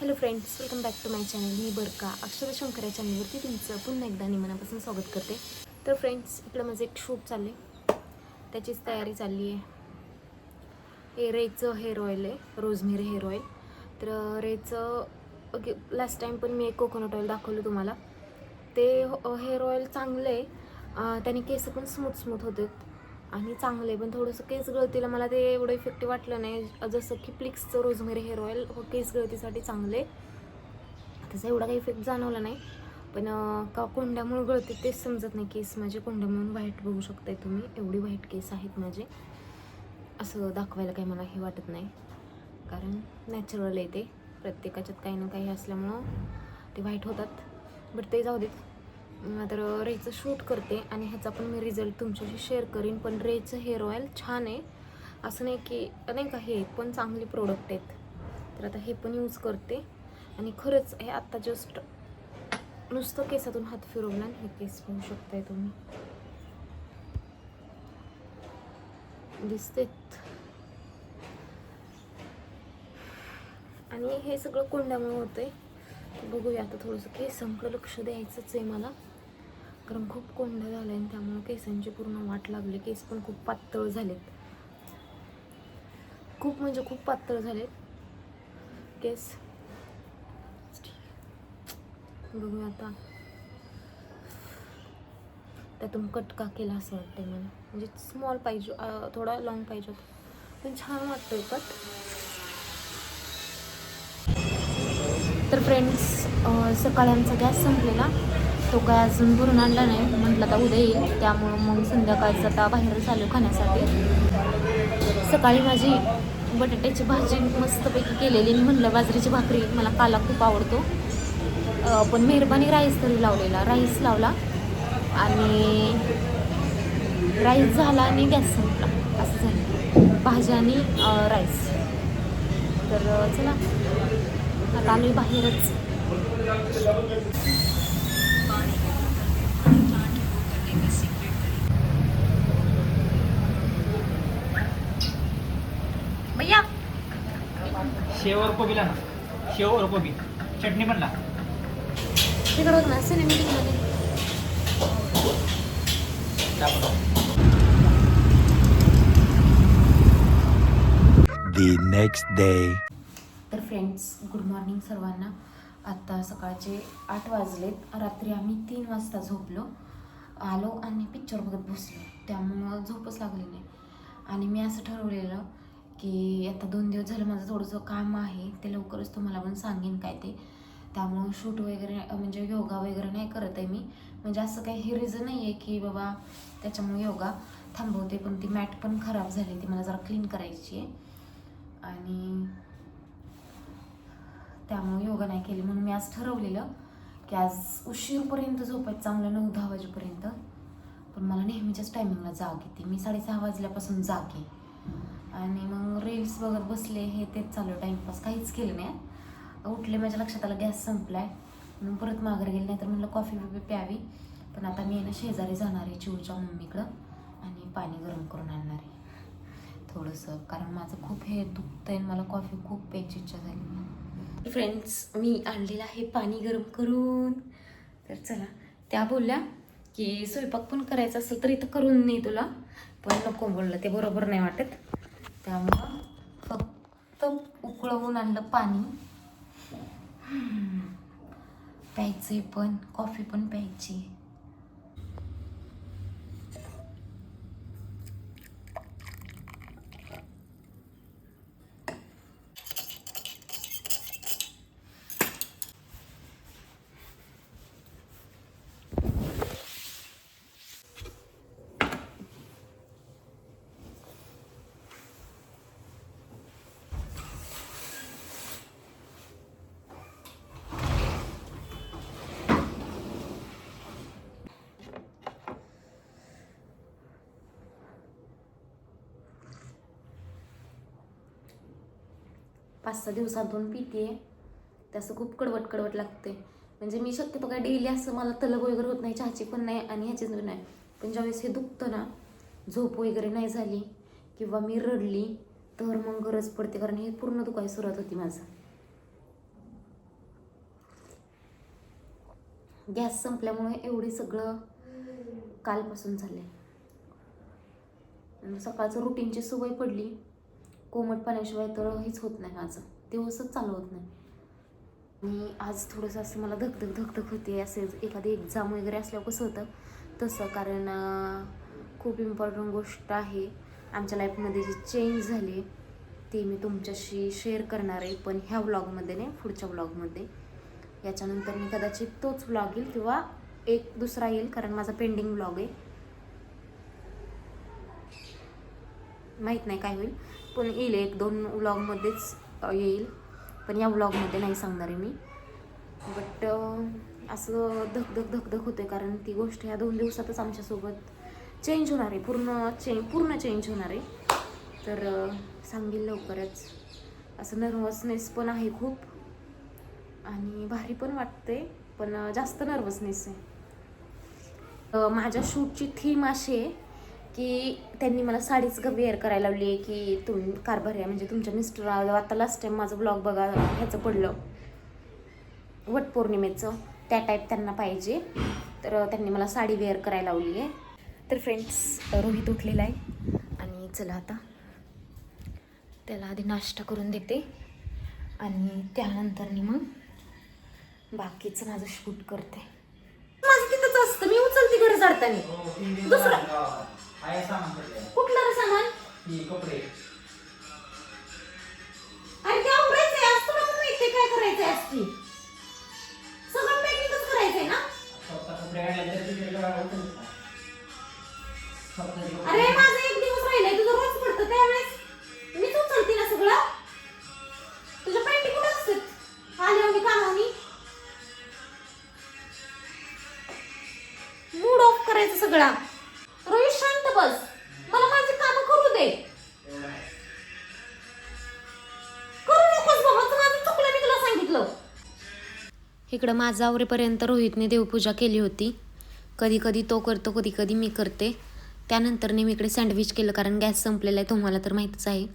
Hello friends welcome back to my channel मी बरका. अक्षर शंकर या चॅनलवरती तुमचं पुन्हा एकदा निमनापासून स्वागत करते. तर फ्रेंड्स इकडं माझं एक शूट चालले त्याचीच तयारी चालली आहे. हे रेचं हेअर ऑइल आहे रोजमेरी हेअर ऑइल तर रेचं ओके लास्ट टाईम पण मी एक कोकोनट ऑइल दाखवलं तुम्हाला. ते हेअर ऑइल चांगलं आहे. त्याने केस पण स्मूथ स्मूथ होते आणि चांगले पण थोडंसं केस गळतीला मला ते एवढं इफेक्टिव्ह वाटलं नाही. जसं की प्लिक्सचं रोजमेरी हेअर ऑइल हो केस गळतीसाठी चांगले त्याचा एवढा काही इफेक्ट जाणवला नाही. पण का कोंड्यामुळे गळते तेच समजत नाही केस माझे. कोंड्यामुळे व्हाईट बघू शकताय तुम्ही. एवढी व्हाईट केस आहेत माझे. असं दाखवायला काही मला हे वाटत नाही. कारण नॅचरल आहे ते. प्रत्येकाच्यात काही ना काही असल्यामुळं ते व्हाईट होतात. बट ते जाऊ देत तर रेचं शूट करते आणि ह्याचा पण मी रिझल्ट तुमच्याशी शेअर करीन. पण रेचं हेअर ऑइल छान आहे. असं नाही की नाही का हे पण चांगले प्रोडक्ट आहेत. तर आता हे पण यूज करते. आणि खरंच हे आत्ता जस्ट नुसतं केसातून हात फिरवला आणि हे केस पाहू शकताय तुम्ही. दिसतेत. आणि हे सगळं कोंड्यामुळे होतंय. बघूया आता थोडंसं केसांकडे लक्ष द्यायचंच आहे मला. कारण खूप कोंड झालं आणि त्यामुळे केसांची पूर्ण वाट लागली. केस पण खूप पातळ झालेत. खूप म्हणजे खूप पातळ झालेत. केस. बघूया आता. त्यातून कट का केला असं वाटतंय मला. म्हणजे स्मॉल पाहिजे थोडा लॉंग पाहिजे होता. पण छान वाटतोय कट. तर फ्रेंड्स सकाळी आमचा गॅस संपलेला. तो काय अजून भरून आणला नाही. म्हटलं आता उद्या येईल. त्यामुळं मग संध्याकाळचं आता बाहेर चालू खाण्यासाठी. सकाळी माझी बटाट्याची भाजी मस्तपैकी केलेली. आणि म्हणलं बाजरीची भाकरी मला काला खूप आवडतो. पण मेहरबानी राईस तरी लावलेला. राईस लावला आणि राईस झाला आणि गॅस संपला. असं झालं. भाजी आणि राईस. तर चला. आता आम्ही बाहेरच. शेव और कोबी लाना शेव और कोबी. चटणी पण ला. तिकडं बघ ना सिनेमॅटिकमध्ये the next day. तर फ्रेंड्स गुड मॉर्निंग सर्वांना. आत्ता सकाळचे आठ वाजलेत. रात्री आम्ही तीन वाजता झोपलो. आलो आणि पिक्चर बघत बसलो. त्यामुळं झोपच लागली नाही. आणि मी असं ठरवलेलं की आता दोन दिवस झालं माझं थोडंसं काम आहे ते लवकरच तुम्हाला पण सांगेन काय ते. त्यामुळं शूट वगैरे म्हणजे योगा वगैरे नाही करत आहे मी. म्हणजे असं काही हे रिझन नाही आहे की बाबा त्याच्यामुळे योगा थांबवते पण ती मॅट पण खराब झाली ती मला जरा क्लीन करायची आहे. आणि त्यामुळे योगा नाही केली. म्हणून मी आज ठरवलेलं की आज उशीरपर्यंत झोपायचं चांगलं नऊ दहा वाजेपर्यंत. पण मला नेहमीच्याच टायमिंगला जाग येते. मी साडेसहा वाजल्यापासून जागे. आणि मग रील्स बघत बसले हे तेच चालू टाईमपास काहीच केलं नाही. उठले माझ्या लक्षात आलं गॅस संपलाय. म्हणून परत माघार गेले नाही तर म्हणलं कॉफी बिफी प्यावी. पण आता मी ना शेजारी जाणार आहे चिवच्या मम्मीकडं आणि पाणी गरम करून आणणार आहे. थोडंसं कारण माझं खूप हे दुखतंय आणि मला कॉफी खूप प्यायची इच्छा झाली. फ्रेंड्स मी आणलेलं आहे पाणी गरम करून. तर चला त्या बोलल्या की स्वयंपाक पण करायचा असेल तर इथं करून नाही तुला. पण नको बोललं ते बरोबर नाही वाटत. त्यामुळं फक्त उकळवून आणलं पाणी. प्यायचंय पण कॉफी पण प्यायची. पाच सहा दिवसातून पिते. ते असं खूप कडवट कडवट लागते म्हणजे मी शक्यतो काय डेली असं मला तलग वगैरे होत नाही चहाची पण नाही आणि ह्याची पण नाही. पण ज्यावेळेस हे दुखतं ना झोप वगैरे नाही झाली किंवा मी रडली तर मग गरज पडते. कारण हे पूर्ण दुखाय सुरुवात होती माझा. गॅस संपल्यामुळे एवढी सगळं कालपासून झालंय. सकाळचं रुटीनची सवय पडली. कोमट पाण्याशिवाय तर हेच होत नाही माझं. दिवसच चालू होत नाही. आणि आज थोडंसं असं मला धकधक धकधक होते. असे एखादी एक्झाम वगैरे असल्यावर कसं होतं? तसं कारण खूप इम्पॉर्टंट गोष्ट आहे. आमच्या लाईफमध्ये जी चेंज झाली ती मी तुमच्याशी शेअर करणार आहे. पण ह्या व्लॉगमध्ये नाही पुढच्या व्लॉगमध्ये याच्यानंतर मी कदाचित तोच व्लॉग येईल किंवा एक दुसरा येईल कारण माझा पेंडिंग व्लॉग आहे. माहीत नाही काय होईल. पण येईल एक दोन व्लॉगमध्येच येईल. पण या व्लॉगमध्ये नाही सांगणार आहे मी. बट असं धकधक धकधक होते कारण ती गोष्ट ह्या दोन दिवसातच आमच्यासोबत चेंज होणार आहे. पूर्ण चेंज पूर्ण चेंज होणार आहे. तर सांगेल लवकरच. असं नर्वसनेस पण आहे खूप. आणि भारी पण वाटते पण जास्त नर्वसनेस आहे. माझ्या शूटची थीम अशी आहे. की त्यांनी मला साडीच ग वेअर करायला लावली आहे की तुम्ही कारभार आहे. म्हणजे तुमच्या मिस्टर आता लास्ट टाइम माझं ब्लॉग बघा ह्याचं पडलं. वटपौर्णिमेचं त्या टाईप त्यांना पाहिजे. तर त्यांनी मला साडी वेअर करायला लावली आहे. तर फ्रेंड्स रोहित उठलेला आहे. आणि चला आता त्याला आधी नाश्ता करून देते. आणि त्यानंतर मग बाकीचं माझं शूट करते. माझं तिथंच असतं. मी उचलते घर जाताना. दुसरं आहे सामान सगळं. कुठलं रे सामान ही कपडे. अरे ते आवरायचंय आज तुला पण काय करायचंय आज ती. सगळं पॅकिंगच करायचंय ना? स्वतः कपडे आणले तर तिकडे करावं. अरे माझं इकडं माझं आवरेपर्यंत रोहितने देवपूजा केली होती. कधी कधी तो करतो कधी कधी मी करते. त्यानंतर मी इकडे सँडविच केलं कारण गॅस संपलेला आहे तुम्हाला तर माहीतच आहे.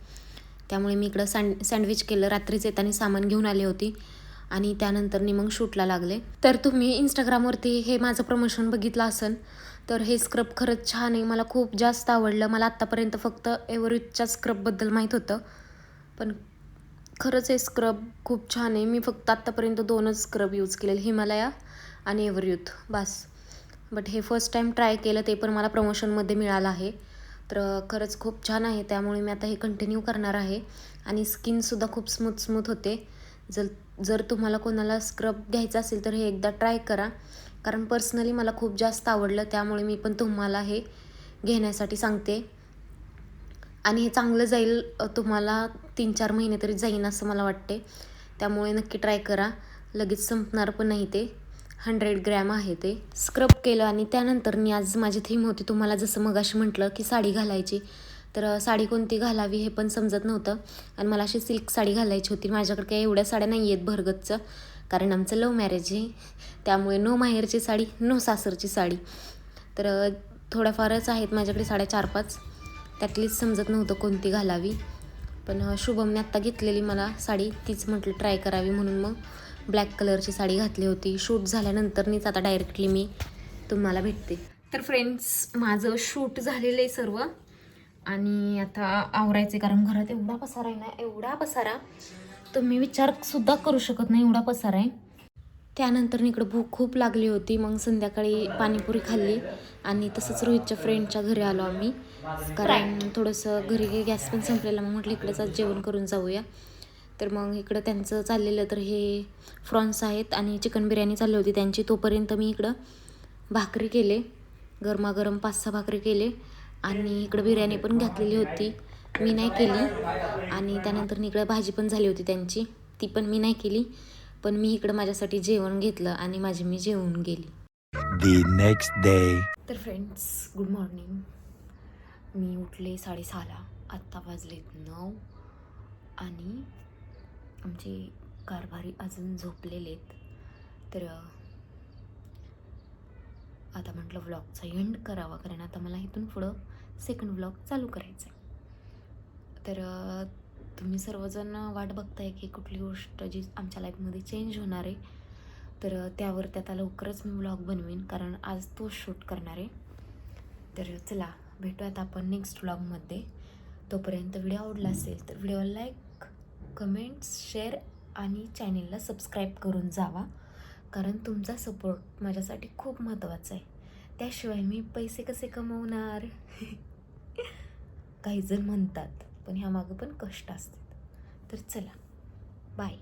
त्यामुळे मी इकडं सँड सँडविच केलं रात्रीच येताना सामान घेऊन आले होती. आणि त्यानंतर मी मग शूटला लागले. तर तुम्ही इंस्टाग्रामवरती हे माझं प्रमोशन बघितलं असेल तर हे स्क्रब खरंच छान आहे. मला खूप जास्त आवडलं. मला आत्तापर्यंत फक्त एव्हरेजच्या स्क्रबबद्दल माहीत होतं. पण खरंच हे स्क्रब खूप छान आहे. मी फक्त आत्तापर्यंत दोनच स्क्रब यूज केलेले. हिमालया आणि एव्हरयूथ बास. बट हे फर्स्ट टाईम ट्राय केलं ते पण मला प्रमोशनमध्ये मिळालं आहे. तर खरंच खूप छान आहे. त्यामुळे मी आता हे कंटिन्यू करणार आहे. आणि स्किनसुद्धा खूप स्मूथ स्मूथ होते. जर जर तुम्हाला कोणाला स्क्रब घ्यायचा असेल तर हे एकदा ट्राय करा. कारण पर्सनली मला खूप जास्त आवडलं. त्यामुळे मी पण तुम्हाला हे घेण्यासाठी सांगते. आणि हे चांगलं जाईल तुम्हाला तीन चार महिने तरी जाईन असं मला वाटते त्यामुळे नक्की ट्राय करा. लगेच संपणार पण नाही ते. हंड्रेड ग्रॅम आहे ते. स्क्रब केलं आणि त्यानंतर मी आज माझी थीम होती तुम्हाला जसं मगाशी म्हटलं की साडी घालायची. तर साडी कोणती घालावी हे पण समजत नव्हतं. आणि मला अशी सिल्क साडी घालायची होती. माझ्याकडे काही एवढ्या साड्या नाही आहेत भरगतचं कारण आमचं लव मॅरेज आहे. त्यामुळे नो माहेरची साडी नो सासरची साडी. तर थोड्याफारच आहेत माझ्याकडे साड्या चार पाच त्यातलीच समजत नव्हतं कोणती घालावी. पण शुभमने आत्ता घेतलेली मला साडी तीच म्हटलं ट्राय करावी म्हणून मग ब्लॅक कलरची साडी घातली होती. शूट झाल्यानंतरनीच आता डायरेक्टली मी तुम्हाला भेटते. तर फ्रेंड्स माझं शूट झालेलं आहे सर्व. आणि आता आवरायचे कारण घरात एवढा पसारा आहे ना एवढा पसारा. तुम्ही विचारसुद्धा करू शकत नाही एवढा पसारा आहे. त्यानंतर इकडं भूक खूप लागली होती. मग संध्याकाळी पाणीपुरी खाल्ली आणि तसंच रोहितच्या फ्रेंडच्या घरी आलो आम्ही. कारण थोडंसं घरी गॅस पण संपलेला मग म्हटलं इकडेच आज जेवण करून जाऊया. तर मग इकडं त्यांचं चाललेलं तर हे फ्रॉन्स आहेत आणि चिकन बिर्याणी चालली होती. त्यांची तोपर्यंत मी इकडं भाकरी केले. गरमागरम पाच सहा भाकरी केले आणि इकडं बिर्याणी पण घातलेली होती. मी नाही केली. आणि त्यानंतर इकडं भाजी पण झाली होती त्यांची. ती पण मी नाही केली. पण मी इकडं माझ्यासाठी जेवण घेतलं आणि माझी मी जेवून गेली. The next day. तर फ्रेंड्स गुड मॉर्निंग मी उठले साडेसहाला आत्ता वाजलेत नऊ आणि आमचे कारभारी अजून झोपलेले आहेत तर आता म्हटलं व्लॉगचा एंड करावा कारण आता मला इथून पुढं सेकंड व्लॉग चालू करायचा आहे तर तुम्ही सर्वजण वाट बघताय की कुठली गोष्ट जी आमच्या लाईफमध्ये चेंज होणार आहे. तर त्यावर आता लवकरच मी ब्लॉग बनवीन कारण आज तो शूट करणार आहे. तर चला भेटूयात आपण नेक्स्ट व्लॉगमध्ये तोपर्यंत व्हिडिओ आवडला असेल तर व्हिडिओला लाईक कमेंट्स शेअर आणि चॅनेलला सबस्क्राईब करून जावा. कारण तुमचा सपोर्ट माझ्यासाठी खूप महत्त्वाचा आहे. त्याशिवाय मी पैसे कसे कमवणार? काही जण म्हणतात. पण ह्यामागं पण कष्ट असतात. तर चला बाय